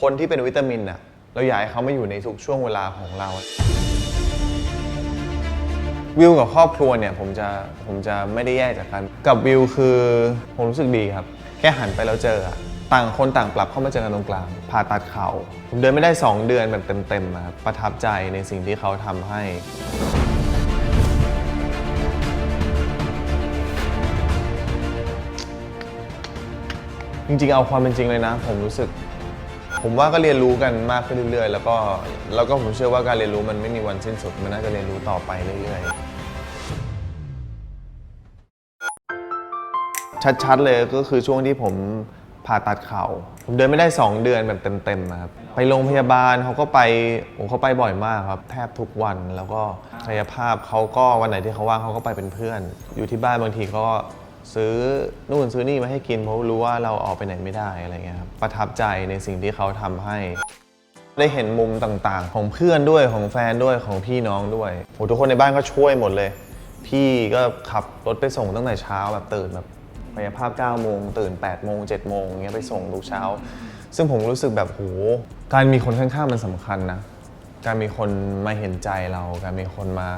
คนที่เป็นวิตามินอะเราอยากให้เขามาอยู่ในทุกช่วงเวลาของเรา วิวกับครอบครัวเนี่ยผมจะผมจะไม่ได้แยกจากกัน กับวิวคือผมรู้สึกดีครับ แค่หันไปแล้วเจออะต่างคนต่างปรับเข้ามาเจอกันตรงกลางผ่าตัดเขาผมเดินไม่ได้ 2 เดือนแบบเต็มๆครับประทับใจในสิ่งที่เขาทำให้จริงๆ เอาความเป็นจริงเลยนะ ผมรู้สึก ผมว่าก็เรียนรู้กันมากขึ้นเรื่อยๆ แล้วก็แล้วก็ผมเชื่อว่าการเรียนรู้มันไม่มีวันสิ้นสุด มันน่าจะเรียนรู้ต่อไปเรื่อยๆ ชัดๆเลยก็คือช่วงที่ผมผ่าตัดเข่า ผมเดินไม่ได้ 2 เดือนแบบเต็มๆอะครับไปโรงพยาบาลเขาก็ไปโอ้เขาไปบ่อยมากครับ แทบทุกวันแล้วก็กายภาพเขาก็วันไหนที่เขาว่างเขาก็ไปเป็นเพื่อน อยู่ที่บ้านบางทีก็ ซื้อนู่นซื้อนี่มาให้กินเพราะรู้ว่าเราออกไปไหนไม่ได้อะไรเงี้ยครับประทับใจในสิ่งที่เขาทำให้ ได้เห็นมุมต่างๆ ของเพื่อนด้วยของแฟนด้วยของพี่น้องด้วยโอ้ทุกคนในบ้านก็ช่วยหมดเลย พี่ก็ขับรถไปส่งตั้งแต่เช้าแบบตื่นแบบกายภาพ9โมงตื่น8โมง7โมงเงี้ยไปส่งทุกเช้า ซึ่งผมรู้สึกแบบโหการมีคนข้างๆมันสำคัญนะ การมีคนมาเห็นใจเรา การมีคนมา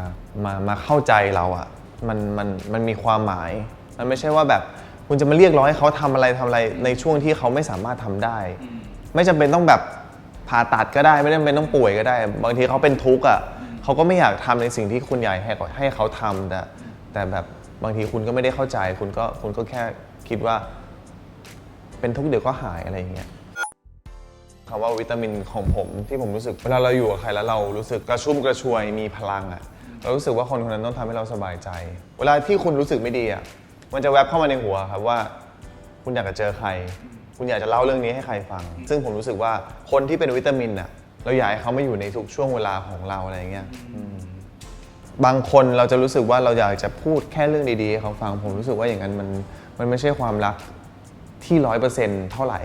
มามาเข้าใจเราอะ่ะมันมันมันมีความหมาย มันไม่ใช่ว่าแบบคุณจะมาเรียกร้องให้เขาทำอะไรทำอะไรในช่วงที่เขาไม่สามารถทำได้ ไม่จำเป็นต้องแบบผ่าตัดก็ได้ไม่จำเป็นต้องป่วยก็ได้ บางทีเขาเป็นทุกข์อะเขาก็ไม่อยากทำในสิ่งที่คุณอยากให้เขาให้เขาทำแต่แต่แบบบางทีคุณก็ไม่ได้เข้าใจ คุณก็คุณก็แค่คิดว่า เป็นทุกข์เดี๋ยวก็หายอะไรอย่างเงี้ยคำว่าวิตามินของผมที่ผมรู้สึกเวลาเราอยู่กับใครแล้วเรารู้สึกกระชุ่มกระชวยมีพลังอะ่ะเรารู้สึกว่าคนคนนั้นต้องทำให้เราสบายใจ เวลาที่คุณรู้สึกไม่ดีอะ่ะ มันจะแวบเข้ามาในหัวครับว่า คุณอยากจะเจอใคร คุณอยากจะเล่าเรื่องนี้ให้ใครฟัง ซึ่งผมรู้สึกว่าคนที่เป็นวิตามินอะเราอยากให้เขามาอยู่ในทุกช่วงเวลาของเราอะไรอย่างเงี้ยอืมบางคนเราจะรู้สึกว่าเราอยากจะพูดแค่เรื่องดีๆให้เขาฟัง ผมรู้สึกว่าอย่างนั้นมันมันไม่ใช่ความรักที่ร้อยเปอร์เซ็นต์เท่าไหร่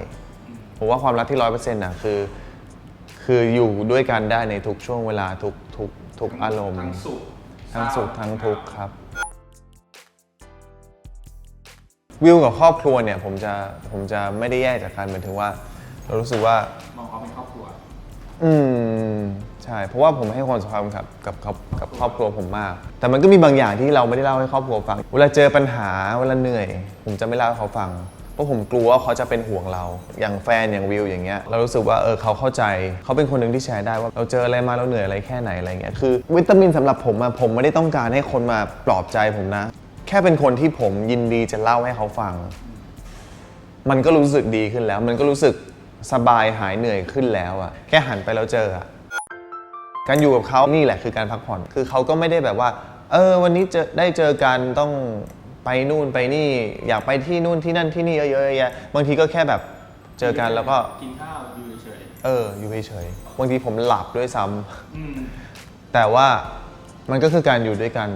ผมว่าความรักที่ร้อยเปอร์เซ็นต์่ะคือ คืออยู่ด้วยกันได้ในทุกช่วงเวลาทุกทุกทุกอารมณ์ ทั้งสุขทั้งสุขทั้งทุกข์ครับ วิวกับครอบครัวเนี่ยผมจะผมจะไม่ได้แยกจากกันหมายถึงว่า เรารู้สึกว่า มองเขาเป็นครอบครัว อืมใช่เพราะว่าผมให้ความสำคัญกับกับกับกับครอบครัวผมมาก แต่มันก็มีบางอย่างที่เราไม่ได้เล่าให้ครอบครัวฟัง เวลาเจอปัญหาเวลาเหนื่อย ผมจะไม่เล่าให้เขาฟัง เพราะผมกลัวว่าเขาจะเป็นห่วงเรา อย่างแฟนอย่างวิวอย่างเงี้ยเรารู้สึกว่าเออเขาเข้าใจ เขาเป็นคนหนึ่งที่แชร์ได้ว่าเราเจออะไรมาเราเหนื่อยอะไรแค่ไหนอะไรเงี้ยคือ วิตามินสำหรับผมอะผมไม่ได้ต้องการให้คนมาปลอบใจผมนะ แค่เป็นคนที่ผมยินดีจะเล่าให้เขาฟัง มันก็รู้สึกดีขึ้นแล้ว มันก็รู้สึกสบายหายเหนื่อยขึ้นแล้วอะแค่หันไปแล้วเจออะการอยู่กับเขานี่แหละคือการพักผ่อน คือเขาก็ไม่ได้แบบว่า เออ วันนี้เจอได้เจอกันต้องไปนู่นไปนี่ อยากไปที่นู่นที่นั่นที่นี่เยอะๆแยะบางทีก็แค่แบบเจอกันแล้วก็กินข้าวอยู่เฉยเออ อยู่เฉยๆบางทีผมหลับด้วยซ้ำๆอืมแต่ว่ามันก็คือการอยู่ด้วยกัน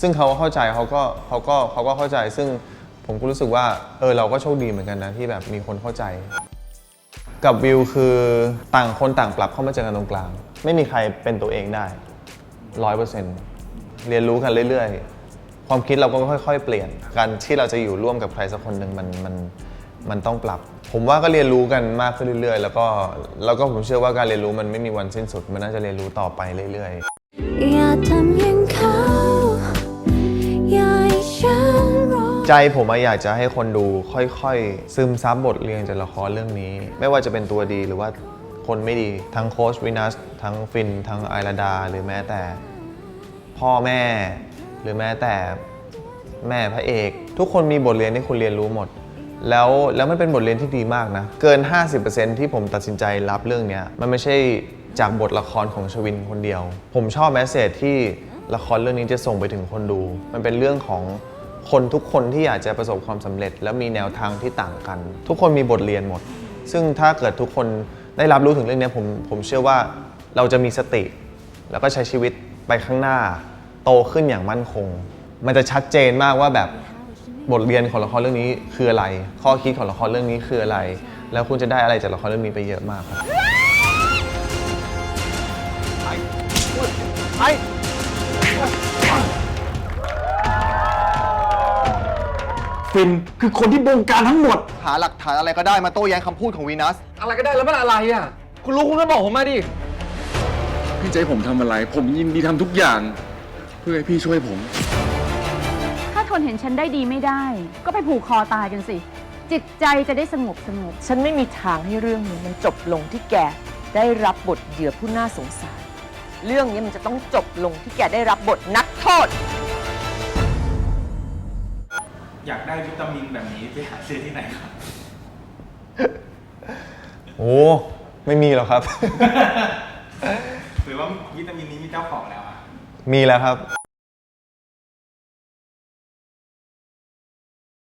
ซึ่งเขาก็เข้าใจเขาก็เขาก็เขาก็เข้าใจ ซึ่งผมก็รู้สึกว่าเออเราก็โชคดีเหมือนกันนะที่แบบมีคนเข้าใจ กับวิวคือต่างคนต่างปรับเข้ามาเจอกันตรงกลาง ไม่มีใครเป็นตัวเองได้ร้อยเปอร์เซ็นต์เรียนรู้กันเรื่อยๆ ความคิดเราก็ค่อยๆ เปลี่ยนการที่เราจะอยู่ร่วมกับใครสักคนหนึ่งมันมันมันต้องปรับ ผมว่าก็เรียนรู้กันมากขึ้นเรื่อย ๆ แล้วก็แล้วก็ผมเชื่อว่าการเรียนรู้มันไม่มีวันสิ้นสุด มันน่าจะเรียนรู้ต่อไปเรื่อยๆ ใจผมอะอยากจะให้คนดูค่อยๆ ซึมซับบทเรียนจากละครเรื่องนี้ ไม่ว่าจะเป็นตัวดีหรือว่าคนไม่ดีทั้งโค้ชวินัสทั้งฟิน ทั้งไอราดา หรือแม้แต่ พ่อแม่ หรือแม้แต่แม่พระเอก ทุกคนมีบทเรียนที่คุณเรียนรู้หมด แล้วแล้วมันเป็นบทเรียนที่ดีมากนะ เกิน 50%ที่ผมตัดสินใจรับเรื่องเนี้ยมันไม่ใช่จากบทละครของชวินคนเดียว ผมชอบแมสเซจที่ละครเรื่องนี้จะส่งไปถึงคนดู มันเป็นเรื่องของ คนทุกคนที่อยากจะประสบความสำเร็จ และมีแนวทางที่ต่างกัน ทุกคนมีบทเรียนหมด ซึ่งถ้าเกิดทุกคนได้รับรู้ถึงเรื่องนี้ผมผมเชื่อว่าเราจะมีสติ แล้วก็ใช้ชีวิตไปข้างหน้า โตขึ้นอย่างมั่นคง มันจะชัดเจนมากว่าแบบบทเรียนของละครเรื่องนี้คืออะไร ข้อคิดของละครเรื่องนี้คืออะไร แล้วคุณจะได้อะไรจากละครเรื่องนี้ไปเยอะมากครับ ฟิน คือคนที่บงการทั้งหมด หาหลักฐานอะไรก็ได้มาโต้แย้งคำพูดของวีนัส อะไรก็ได้แล้วมันอะไรอะ คุณรู้คุณก็บอกผมมาดิ พี่จะให้ผมทำอะไร ผมยินดีทำทุกอย่าง เพื่อให้พี่ช่วยผม ถ้าทนเห็นฉันได้ดีไม่ได้ ก็ไปผูกคอตายกันสิ จิตใจจะได้สงบสงบ ฉันไม่มีทางให้เรื่องนี้มันจบลงที่แกได้รับบทเหยื่อผู้น่าสงสาร เรื่องนี้มันจะต้องจบลงที่แกได้รับบทนักโทษ อยากได้วิตามินแบบนี้ไปหาซื้อที่ไหนครับ โอ้ไม่มีหรอกครับ หรือว่าวิตามินนี้มีเจ้าของแล้วอะ มีแล้วครับ